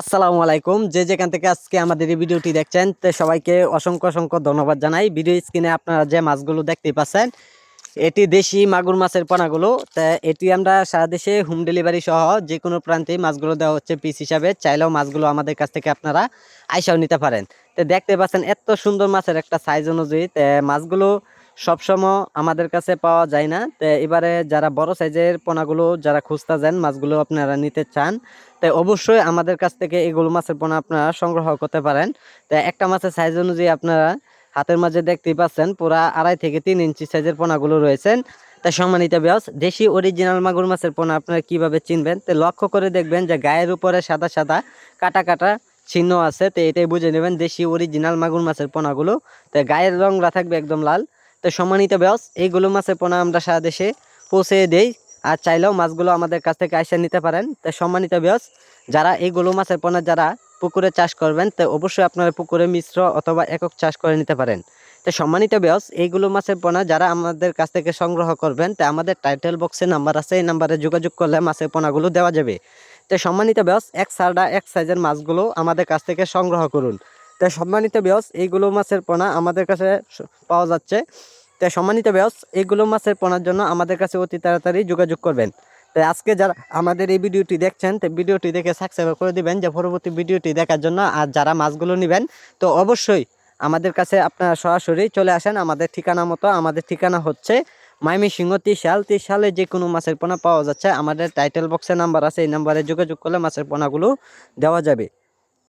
আসসালামু আলাইকুম। যে যেখান থেকে আজকে আমাদের এই ভিডিওটি দেখছেন, তো সবাইকে অসংখ্য অসংখ্য ধন্যবাদ জানাই। ভিডিও স্ক্রিনে আপনারা যে মাছগুলো দেখতে পাচ্ছেন, এটি দেশি মাগুর মাছের পোনাগুলো। তা এটি আমরা সারা দেশে হোম ডেলিভারি সহ যে কোনো প্রান্তে মাছগুলো দেওয়া হচ্ছে পিস হিসাবে। চাইলেও মাছগুলো আমাদের কাছ থেকে আপনারা আইসাও নিতে পারেন। তো দেখতে পাচ্ছেন এত সুন্দর মাছের একটা সাইজ অনুযায়ী, তো মাছগুলো সবসময় আমাদের কাছে পাওয়া যায় না। তো এবারে যারা বড় সাইজের পোনাগুলো যারা খুঁজতে যান, মাছগুলো আপনারা নিতে চান তাই অবশ্যই আমাদের কাছ থেকে এগুলো মাছের পোনা আপনারা সংগ্রহ করতে পারেন। তো একটা মাছের সাইজ অনুযায়ী আপনারা হাতের মাঝে দেখতেই পাচ্ছেন, পুরা আড়াই থেকে তিন ইঞ্চি সাইজের পোনাগুলো রয়েছেন তাই সম্মানিত ব্যাস দেশি অরিজিনাল মাগুর মাছের পোনা আপনারা কীভাবে চিনবেন? তো লক্ষ্য করে দেখবেন যে গায়ের উপরে সাদা সাদা কাটা কাটা চিহ্ন আছে। তো এটাই বুঝে নেবেন দেশি অরিজিনাল মাগুর মাছের পোনাগুলো। তো গায়ের রংটা থাকবে একদম লাল। তো সম্মানিত ব্যাস, এইগুলো মাছের পোনা আমরা সারা দেশে পৌঁছে দেই। আর চাইলেও মাছগুলো আমাদের কাছ থেকে আইসা নিতে পারেন। তো সম্মানিত ব্যাস, যারা এই এইগুলো মাছের পোনা যারা পুকুরে চাষ করবেন, তো অবশ্যই আপনারা পুকুরে মিশ্র অথবা একক চাষ করে নিতে পারেন। তো সম্মানিত ব্যাস, এইগুলো মাছের পোনা যারা আমাদের কাছ থেকে সংগ্রহ করবেন, তো আমাদের টাইটেল বক্সে নাম্বার আছে, এই নাম্বারে যোগাযোগ করলে মাছের পোনাগুলো দেওয়া যাবে। তো সম্মানিত ব্যাস, এক সারডা এক সাইজের মাছগুলো আমাদের কাছ থেকে সংগ্রহ করুন। তো সম্মানিত ব্যাস এইগুলো মাছের পোনা আমাদের কাছে পাওয়া যাচ্ছে। তাই সম্মানিত ব্যাস এইগুলো মাছের পোনার জন্য আমাদের কাছে অতি তাড়াতাড়ি যোগাযোগ করবেন। তাই আজকে যারা আমাদের এই ভিডিওটি দেখছেন, তো ভিডিওটি দেখে সাবস্ক্রাইব করে দিবেন যে পরবর্তী ভিডিওটি দেখার জন্য। আর যারা মাছগুলো নেবেন, তো অবশ্যই আমাদের কাছে আপনারা সরাসরি চলে আসেন। আমাদের ঠিকানা মতো আমাদের ঠিকানা হচ্ছে মাইমি সিংহ ত্রিশাল। ত্রিশালে যে কোনো মাছের পোনা পাওয়া যাচ্ছে। আমাদের টাইটেল বক্সে নাম্বার আছে, এই নাম্বারে যোগাযোগ করলে মাছের পোনাগুলো দেওয়া যাবে।